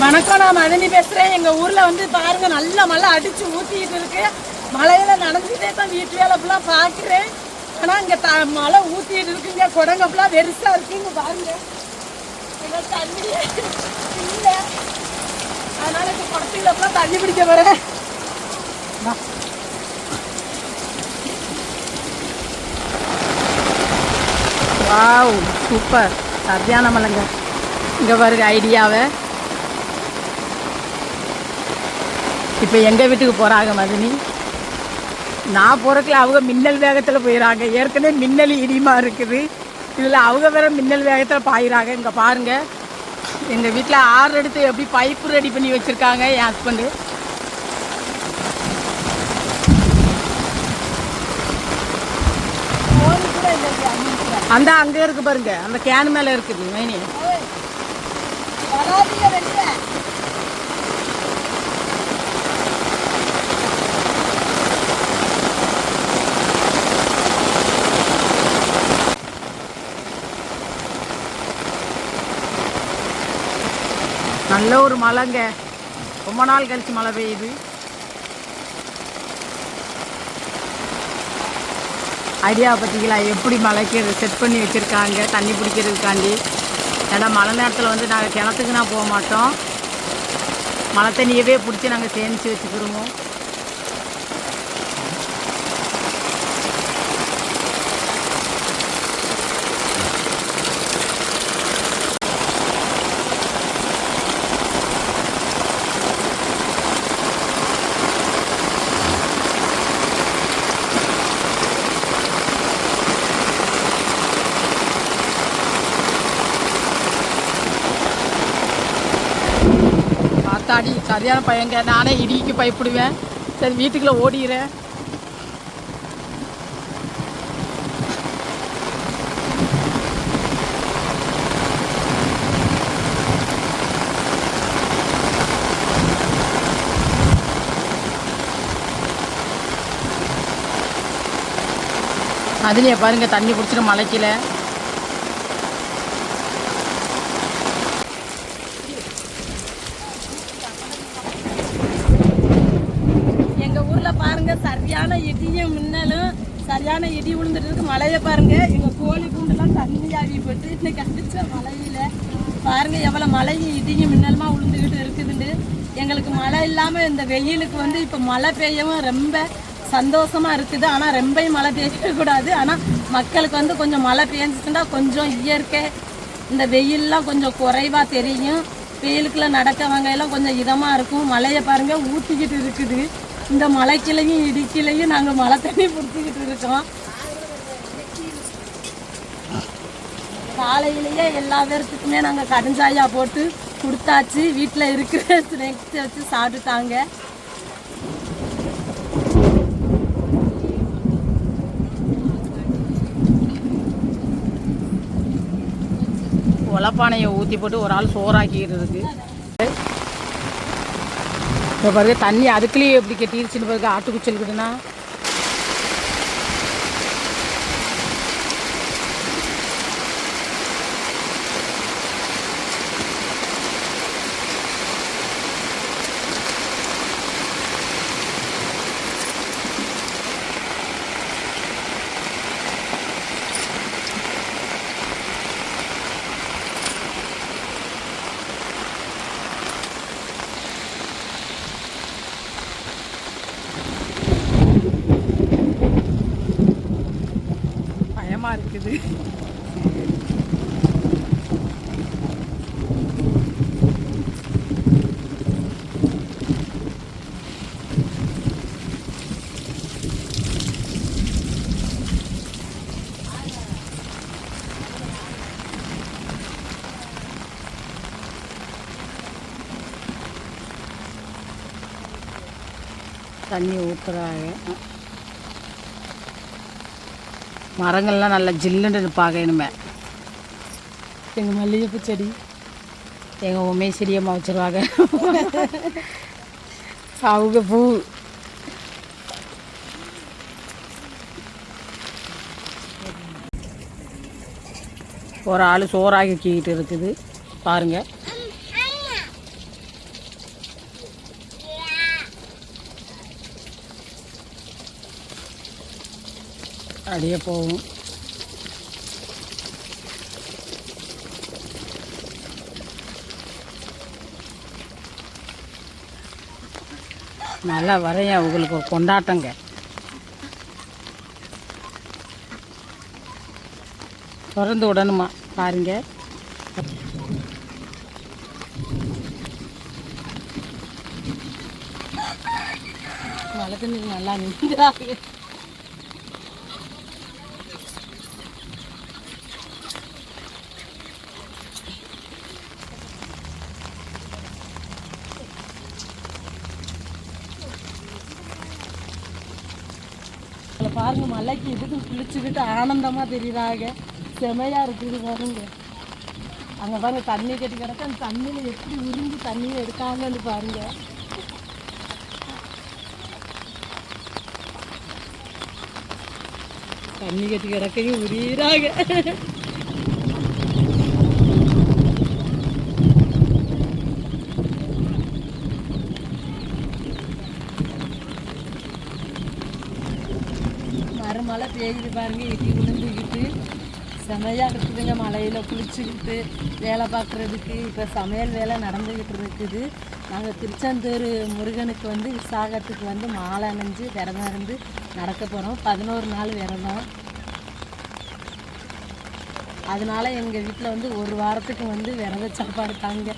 வணக்கம் நான் மதனி பேசுகிறேன் எங்கள் ஊரில் வந்து பாருங்கள் நல்ல மழை அடித்து ஊற்றிக்கிட்டு இருக்கு. மழையில் நனைஞ்சுட்டே தான் வீட்டு வேலை ஃபுல்லாக ஆனால் இங்கே த மழை ஊற்றிட்டு இருக்குங்க. குடங்க ஃபுல்லாக இருக்குங்க பாருங்கள் தண்ணி இல்லை. அதனால் இப்போ குடத்துல ஃபுல்லாக தண்ணி பிடிக்க வரேன் வா. Wow super. சரியான மலைங்க இங்கே பாருங்க ஐடியாவை. இப்போ எங்கள் வீட்டுக்கு போகிறாங்க மதினி? நான் போகிறதுல அவங்க மின்னல் வேகத்தில் போயிடறாங்க ஏற்கனவே மின்னல் இடிமா இருக்குது. இதில் அவங்க வேற மின்னல் வேகத்தில் பாயிறாங்க. இங்கே பாருங்க. எங்கள் வீட்டில் ஆறு எடுத்து எப்படி பைப்பு ரெடி பண்ணி வச்சுருக்காங்க என் ஹஸ்பண்டு அந்த அங்கே இருக்கு பாருங்க. அந்த கேன் மேலே இருக்குது மைனி. நல்ல ஒரு மழைங்க ரொம்ப நாள் கழிச்சு மழை பெய்யுது. ஐடியா பார்த்தீங்களா எப்படி மழைக்கு செட் பண்ணி வச்சுருக்காங்க தண்ணி பிடிக்கிறதுக்காண்டி. ஏன்னா மழை நேரத்தில் வந்து நாங்கள் கிணத்துக்குனா போக மாட்டோம். மழை தண்ணியவே பிடிச்சி நாங்கள் சேமித்து வச்சுக்கிடுவோம் தாடி சரியான பையங்க நானே இடிக்கு பயப்படுவேன். சரி வீட்டுக்குள்ளே ஓடிடுறேன் அதுலேயே பாருங்க தண்ணி பிடிச்சிட்டு மலைக்கல எங்க ஊர்ல பாருங்க சரியான இடியும் மின்னலும் சரியான இடி விழுந்துட்டு இருக்கு பாருங்க. எங்க கோழி கூண்டுலாம் தண்ணி ஆவி போட்டு இன்னைக்கு அடிச்ச மழையில பாருங்க எவ்வளவு மழையும் இடியும் மின்னலுமா உளுந்துகிட்டு இருக்குதுண்டு எங்களுக்கு மழை இல்லாம இந்த வெயிலுக்கு வந்து இப்ப மழை பெய்யவும் ரொம்ப சந்தோஷமா இருக்குது. ஆனா ரொம்பயும் மழை பெய்யக்கூடாது ஆனா மக்களுக்கு வந்து கொஞ்சம் மழை பெஞ்சிச்சுன்னா கொஞ்சம் இயற்கை இந்த வெயில்லாம் கொஞ்சம் குறைவா தெரியும். வெயிலுக்குள்ள நடக்கவங்க எல்லாம் கொஞ்சம் இதமா இருக்கும். மழையை பாருங்க ஊத்திக்கிட்டு இருக்குது. இந்த மலைக்கிளையும் இடிக்கிலையும் நாங்கள் மழை தண்ணி பிடிச்சிக்கிட்டு இருக்கோம். காலையிலேயே எல்லா பேர்த்துக்குமே நாங்கள் கடுஞ்சாயா போட்டு கொடுத்தாச்சு. வீட்டில் இருக்கிற ஸ்நாக்ஸ் வச்சு சாப்பிட்டுட்டாங்க. உலப்பானையை ஊற்றி போட்டு ஒரு ஆள் சோறாக்கிட்டு இருக்கு. இப்போ பாருங்க தண்ணி அதுக்குள்ளேயே எப்படி கட்டிருச்சுன்னு பாருங்க ஆட்டுக்குச்சல் பயமா இருக்குது தண்ணி ஊற்றுறாங்க மரங்கள்லாம் நல்லா ஜில்லுன்னு இனிமே. எங்கள் மல்லிகைப்பூ செடி. எங்கள் உண்மை செடியம்மா வச்சுருவாங்க அவங்க பூ. ஒரு ஆள் சோறாக்கிக்கிட்டு இருக்குது. பாருங்க. அப்படியே போகும். நல்லா வரைய உங்களுக்கு ஒரு கொண்டாட்டங்க. திறந்து விடணுமா பாருங்க. மழை தண்ணி நல்லா நின்றாங்க பாருங்க மலைக்கு இதுக்கு குளிச்சுக்கிட்டு ஆனந்தமா தெரியுறாங்க. செமையா இருக்குது பாருங்க. அங்க பாருங்க தண்ணி கட்டி கிடக்க. அந்த தண்ணியில் எப்படி உறிஞ்சி தண்ணியை எடுக்காங்கன்னு பாருங்க. தண்ணி கட்டி கிடக்கையும் உரியிறாங்க. செய்து பாருங்க இடி விழுந்துக்கிட்டு செம்மையாக இருக்குதுங்க மலையில் குளிச்சுக்கிட்டு வேலை பார்க்குறதுக்கு. இப்போ சமையல் வேலை நடந்துக்கிட்டு இருக்குது. நாங்கள் திருச்செந்தூர் முருகனுக்கு வந்து விசாகத்துக்கு வந்து மாலை அணிஞ்சு விரதம் இருந்து நடக்க போகிறோம் பதினோரு நாள் விரதம். அதனால் எங்கள் வீட்டில் வந்து ஒரு வாரத்துக்கு வந்து விரத சாப்பாடு தாங்க.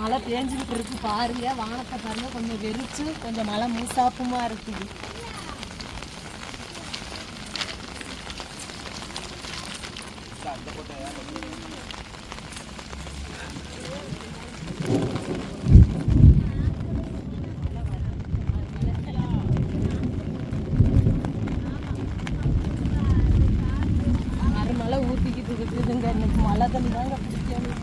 மழை பேஞ்சுக்கிட்டு இருக்கு பாருங்க. வானத்தை பாருங்க. கொஞ்சம் வெறிச்சு கொஞ்சம் மழை மூசாப்புமா இருக்குது. மறுமழை ஊற்றிக்கிட்டு இருக்குதுங்க இன்னைக்கு மழை தண்ணி தாங்க பிடிக்கணும்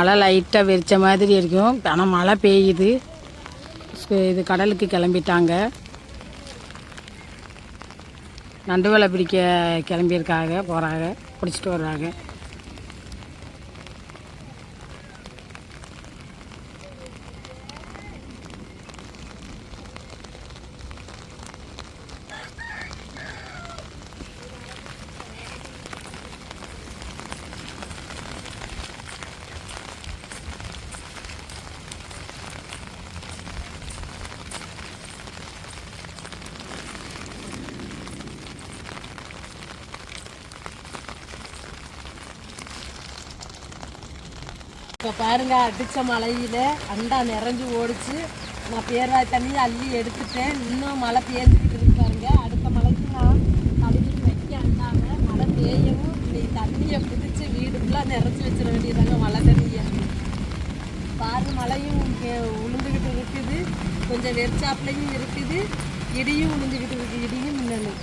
மழை லைட்டாக வெறிச்ச மாதிரி இருக்கும். ஆனால் மழை பெய்யுது. இது கடலுக்கு கிளம்பிட்டாங்க. நண்டு வலை பிடிக்க கிளம்பியிருக்காங்க போகிறாங்க பிடிச்சிட்டு வர்றாங்க. இப்போ பாருங்க அடித்த மழையில் அண்டா நிறைஞ்சு ஓடிச்சு. நான் பேராய் தண்ணியை அள்ளி எடுத்துட்டேன். இன்னும் மழை பேஞ்சுக்கிட்டு இருக்கு பாருங்க. அடுத்த மழைக்கு நான் கழுவி வைக்க அண்டாங்க. மழை பெய்யவும் இல்லை தண்ணியை பிடிச்சி வீடு ஃபுல்லாக நிறைச்சி வச்சிட வேண்டியதாங்க மழை தண்ணியை. பாரு மழையும் உளுந்துக்கிட்டு இருக்குது. கொஞ்சம் வெறிச்சாப்புலையும் இருக்குது. இடியும் உளுந்துக்கிட்டு இருக்குது. இடியும் மின்னலும்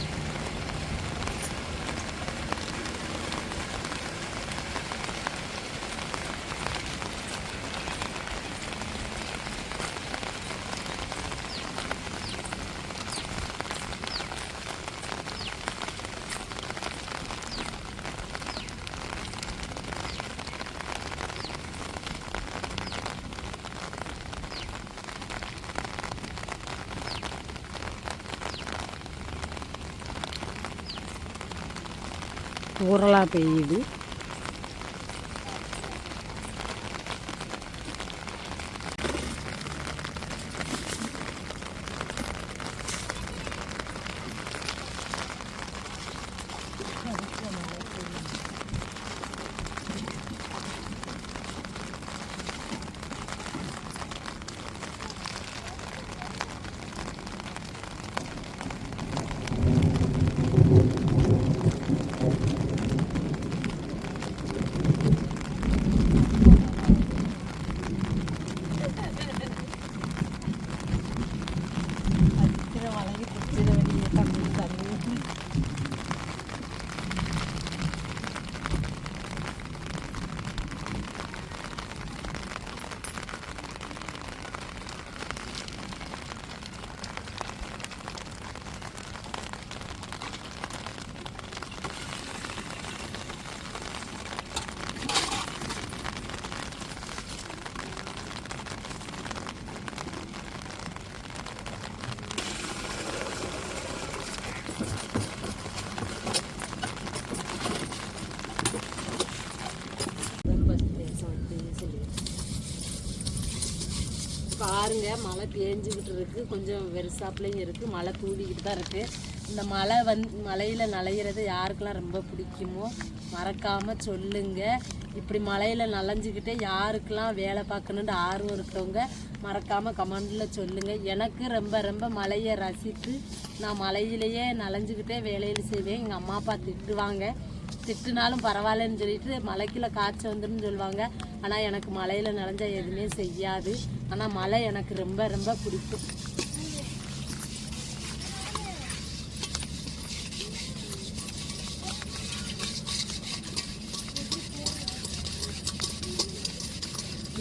ஊரலாக பெய்யுது. Lagi 道 மழை பேஞ்சுக்கிட்டு இருக்கு. கொஞ்சம் வெறுசாப்புலையும் இருக்கு. மழை தூவிக்கிட்டு தான் இருக்கு. இந்த மழை வந்து மழையில நனையிறது யாருக்கெல்லாம் ரொம்ப பிடிக்குமோ மறக்காம சொல்லுங்க. இப்படி மழையில நனைஞ்சுக்கிட்டே யாருக்கெல்லாம் வேலை பார்க்கணுன்ற ஆர்வம் இருக்கிறவங்க மறக்காம கமெண்ட்ல சொல்லுங்க. எனக்கு ரொம்ப ரொம்ப மழையை ரசித்து நான் மழையிலேயே நனைஞ்சுக்கிட்டே வேலையில் செய்வேன். எங்கள் அம்மா அப்பா திட்டுவாங்க. திட்டுனாலும் பரவாயில்லன்னு சொல்லிட்டு மலைக்குள்ள காய்ச்சல் வந்துடும் சொல்லுவாங்க. ஆனால் எனக்கு மலையில் நனைஞ்சா எதுவுமே செய்யாது. ஆனால் மழை எனக்கு ரொம்ப ரொம்ப பிடிக்கும்.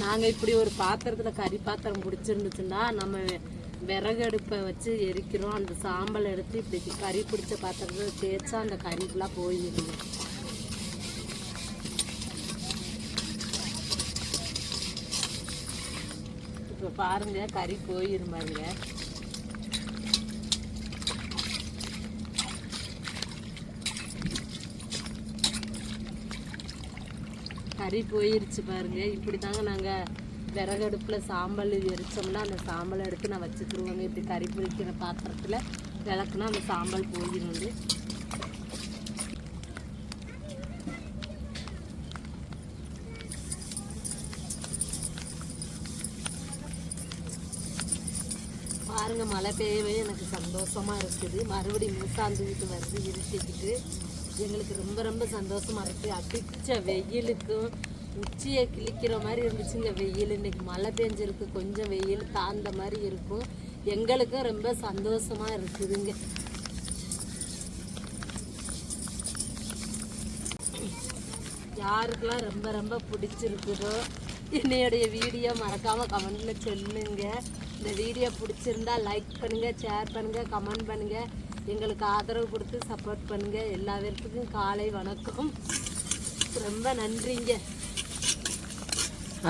நாங்கள் இப்படி ஒரு பாத்திரத்தில் கறி பாத்திரம் பிடிச்சிருந்துச்சுன்னா நம்ம விறகு அடுப்பை வச்சு எரிக்கிறோம். அந்த சாம்பல் எடுத்து இப்படி கறி பிடிச்ச பாத்திரத்தை தேய்ச்சா அந்த கறிக்கெலாம் போயிடுது. இப்போ பாருங்க கறி போயிரும் பாருங்க. கறி போயிருச்சு பாருங்க. இப்படி தாங்க நாங்கள் விறகடுப்பில் சாம்பல் எரிச்சோம்னா அந்த சாம்பலை எடுத்து நான் வச்சுக்கிடுவோங்க இப்படி கறி பொரிக்கிற பாத்திரத்தில் விளக்குனா அந்த சாம்பல் போயிடும் மழை பெய்யவே எனக்கு சந்தோஷமாக இருக்குது. மறுபடியும் மூசாந்துக்கிட்டு வருது இருட்டிக்கிட்டு எங்களுக்கு ரொம்ப ரொம்ப சந்தோஷமாக இருக்குது அடிச்ச வெயிலுக்கும் உச்சியை கிழிக்கிற மாதிரி இருந்துச்சுங்க. வெயில் இன்னைக்கு மழை பெஞ்சிருக்கு. கொஞ்சம் வெயில் தாழ்ந்த மாதிரி இருக்கும். எங்களுக்கும் ரொம்ப சந்தோஷமாக இருக்குதுங்க. யாருக்கெல்லாம் ரொம்ப ரொம்ப பிடிச்சிருக்குதோ என்னையுடைய வீடியோ மறக்காமல் கமெண்டில் சொல்லுங்கள் இந்த வீடியோ பிடிச்சிருந்தா லைக் பண்ணுங்கள் ஷேர் பண்ணுங்கள் கமெண்ட் பண்ணுங்கள் எங்களுக்கு ஆதரவு கொடுத்து சப்போர்ட் பண்ணுங்கள் எல்லா பேர்த்துக்கும் காலை வணக்கம். ரொம்ப நன்றிங்க.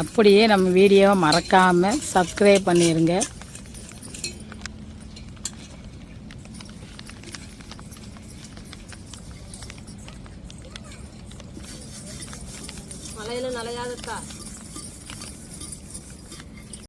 அப்படியே நம்ம வீடியோவை மறக்காமல் சப்ஸ்கிரைப் பண்ணிடுங்க